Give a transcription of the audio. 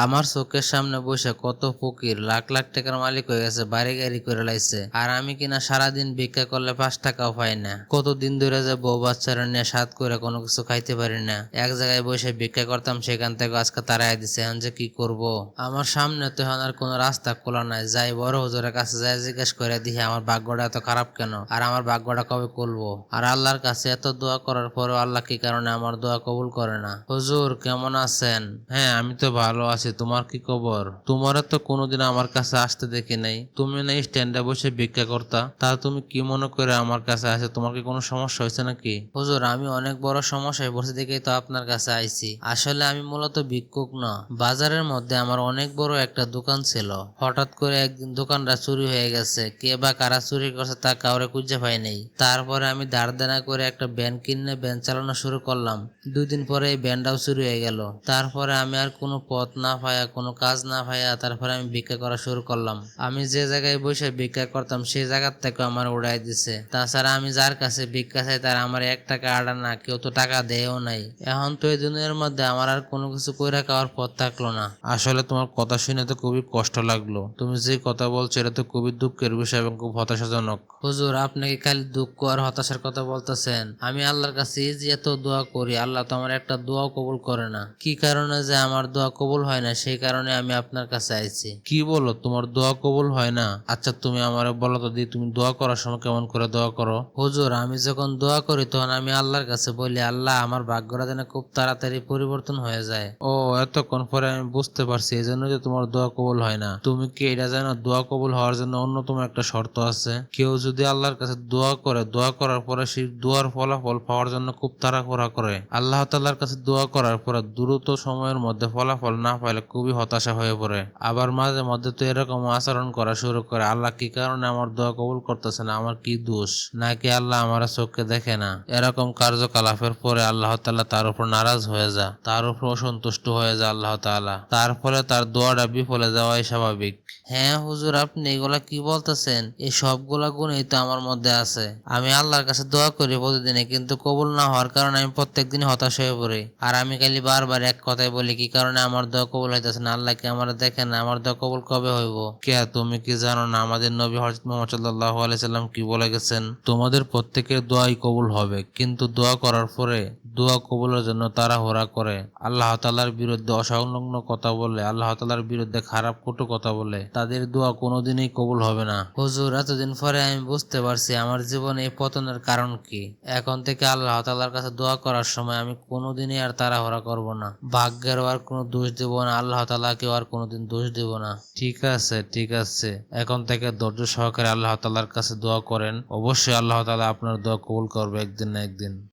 আমার চোখের সামনে বসে কত ফকির, লাখ লাখ টাকার মালিক হয়ে গেছে, বাড়ি গাড়ি করে লাইছে। আর আমি কিনা সারাদিন ভিক্ষা করলে পাঁচ টাকাও পাই না। কতদিন ধরে যে বউ বাচ্চারা নিয়ে সাত করে কোনো কিছু খাইতে পারি না। এক জায়গায় বসে ভিক্ষা করতাম, সেখান থেকে আজকে তারাই দিছে, এখন যে কি করব? আমার সামনে তো এখন আর কোনো রাস্তা খোলা নাই। যাই বড় হুজুরের কাছে যাই জিজ্ঞেস করে দেখি আমার ভাগ্যটা এত খারাপ কেন? আর আমার ভাগ্যটা কবে করব আর আল্লাহর কাছে এত দোয়া করার পরেও আল্লাহ কি কারণে আমার দোয়া কবুল করে না? হুজুর, কেমন আছেন? হ্যাঁ আমি তো ভালো আছি। তোমার কি খবর? তোমার তো কোনোদিন আমার কাছে আসতে দেখি নাই। তুমি না স্ট্যান্ডে বসে ভিক্ষা করতা। তা তুমি কি মনে করে আমার কাছে আসে? তোমার কি কোনো সমস্যা হয়েছে নাকি? হুজুর, আমি অনেক বড় সমস্যায় পড়ছি দেখেই তো আপনার কাছে আইছি। আসলে আমি মূলত ভিক্ষুক না। বাজারের মধ্যে আমার অনেক বড় একটা দোকান ছিল। হঠাৎ করে একদিন দোকানটা চুরি হয়ে গেছে। কে বা কারা চুরি করছে তা কাউরে খুঁজে পাই নাই। তারপরে আমি ধার দেনা করে একটা ব্যান কিনে ব্যান চালানো শুরু করলাম। দুই দিন পরে এই ব্যানটাও চুরি হয়ে গেল। তারপরে আমি আর কোনো পথ না পাইয়া কোনো কাজ না পাইয়া তারপরে আমি ভিক্ষা করা শুরু করলাম। আমি যে জায়গায় বসে ভিক্ষা করতাম, সেই জায়গার থেকে আমার উড়াই দিছে। তাছাড়া আমি যার কাছে ভিক্ষা চাই, তার আমার এক টাকা আড়া না, কেউ তো টাকা দেয়ও নাই। এখন তো এই দুনিয়ার মধ্যে আমার আর কোনো কিছু কইরা খাওয়ার পথ থাকল না। আসলে তোমার কথা শুনে তো খুবই কষ্ট লাগল। তুমি যে কথা বলছো, এটা তো খুবই দুঃখের বিষয় এবং খুব হতাশাজনক। হুজুর, আপনি কি খালি দুঃখ আর হতাশার কথা বলতেছেন? আমি আল্লাহর কাছে এই যে এত দোয়া করি, আল্লাহ তো আমার একটা দোয়াও কবুল করে না। কি কারণে যে আমার দোয়া কবুল হয় না, সেই কারণে আমি আপনার কাছে আইছি। কি বলো, তোমার দোয়া কবুল হয় না? আচ্ছা তুমি আমার বলো তো দি, তুমি দোয়া করার সময় কেমন করে দোয়া করো? হুজুর, আমি যখন দোয়া করি, তখন আমি আল্লাহর কাছে বলি, আল্লাহ, আমার ভাগ্যটা যেন খুব তাড়াতাড়ি পরিবর্তন হয়ে যায়। ও, এতক্ষণ পরে আমি বুঝতে পারছি এই জন্য যে তোমার দোয়া কবুল হয় না। তুমি কি এটা জানো দোয়া কবুল হওয়ার জন্য অন্যতম একটা শর্ত আছে? কেউ যদি আল্লাহর কাছে দোয়া করে, দোয়া করার পরে সেই দোয়ার ফলাফল পাওয়ার জন্য খুব তাড়াহুড়া করে। আল্লাহ তাল্লাহর কাছে দোয়া করার পরে দ্রুত সময়ের মধ্যে ফলাফল না পাইলে খুবই হতাশা হয়ে পড়ে। আবার মাঝে মধ্যে তো এরকম আচরণ করা শুরু করে, আল্লাহ কি কারণে আমার দোয়া কবুল করতেছে না? আমার কি দোষ? নাকি আল্লাহ আমার চোখকে দেখে না? এরকম কার্যকলাপের পরে আল্লাহ তাল্লাহ তার উপর নারাজ হয়ে যা, তার উপর অসন্তুষ্ট হয়ে যা আল্লাহ তাআলা। তার ফলে তার দোয়াটা বিফলে যাওয়াই স্বাভাবিক। হ্যাঁ হুজুর, আপনি এগুলা কি বলতেছেন? এই সবগুলা গুণই তো আমার মধ্যে আছে। আমি আল্লাহর কাছে দোয়া করি প্রতিদিনে কিন্তু কবুল না হওয়ার কারণে আমি প্রত্যেকদিন হতাশ হয়ে পড়ি। আর আমি খালি বারবার এক কথাই বলি, কি কারণে আমার দোয়া কবুল হইতেছে না। আল্লাহ কি আমার দেখে না? আমার দোয়া কবুল কবে হইব? কে তুমি কি জানো না? আমাদের নবী হজরত মোহাম্মদ সাল্লাল্লাহু আলাইহি সাল্লাম কি বলে গেছেন? তোমাদের প্রত্যেকের দোয়াই কবুল হবে, কিন্তু দোয়া করার পরে দোয়া কবুলের জন্য তারা হোরা করে। আল্লাহ তালার বিরুদ্ধে অসংলগ্ন কথা বলে, আল্লাহ তালার বিরুদ্ধে খারাপ কটু কথা বলে, তাদের দোয়া কোনোদিনই কবুল হবে না। হুজুর, এতদিন পরে আমি বুঝতে পারছি আমার জীবনে এই পতনের কারণ কি। এখন থেকে আল্লাহ তালার কাছে দোয়া করার সময় আমি কোনোদিনই আর তাড়াহুড়া করব না। ভাগ্যের আর কোনো দোষ দেব না। আল্লাহ তালাকে আর কোনোদিন দোষ দেব না। ঠিক আছে ঠিক আছে। এখন থেকে ধৈর্য সহকারে আল্লাহ তালার কাছে দোয়া করেন। অবশ্যই আল্লাহ তালা আপনার দোয়া কবুল করবে একদিন না একদিন।